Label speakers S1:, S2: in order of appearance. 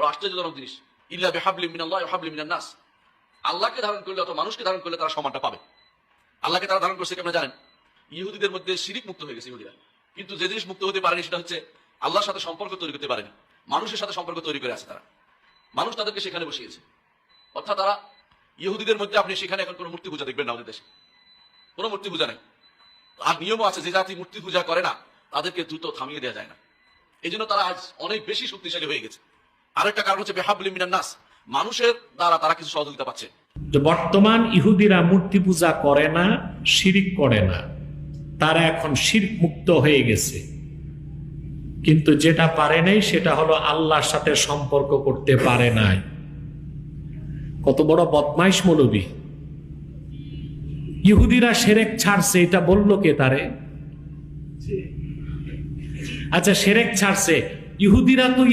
S1: বড় আশ্চর্যজনক জিনিস। ইল্লা বেহাবলি মিনাল্লাহ হাবলি মিনান নাস আল্লাহকে ধারণ করলে অথবা মানুষকে ধারণ করলে তারা সমানটা পাবে। আল্লাহকে তারা ধারণ করছে কি আপনারা জানেন? ইহুদিদের মধ্যে শিরিক মুক্ত হয়ে গেছে ইহুদিরা। কিন্তু যে জিনিস মুক্ত হতে পারেনি সেটা হচ্ছে আল্লাহর সাথে সম্পর্ক তৈরি করতে পারেনি। মানুষের সাথে সম্পর্ক তৈরি করে আছে তারা। মানুষ তাদেরকে সেখানে বসিয়েছে। অর্থাৎ তারা ইহুদিদের মধ্যে আপনি সেখানে এখন কোনো মূর্তি পূজা দেখবেন না আমাদের দেশে। কোনো মূর্তি পূজা নেই। আর নিয়মও আছে, যে জাতি মূর্তি পূজা করে না, তাদেরকে দ্রুত থামিয়ে দেওয়া যায় না। এই তারা আজ অনেক বেশি শক্তিশালী হয়ে গেছে। আরেকটা কারণ হচ্ছে বেহাবলি মিনান নাস। মানুষের দ্বারা তারা কিছু সহযোগিতা পাচ্ছে।
S2: বর্তমান ইহুদিরা মূর্তি পূজা করে না, শিরিক করে না। তারা এখন শিরক মুক্ত হয়ে গেছে। কিন্তু যেটা পারে নাই, সেটা হলো আল্লাহর সাথে সম্পর্ক করতে পারে নাই। কত বড় বদমাইশ মৌলবী। ইহুদিরা সেরেক ছাড়ছে, এটা বলল কে তারে? আচ্ছা সেরেক ছাড়ছে। ইহুদিরা তো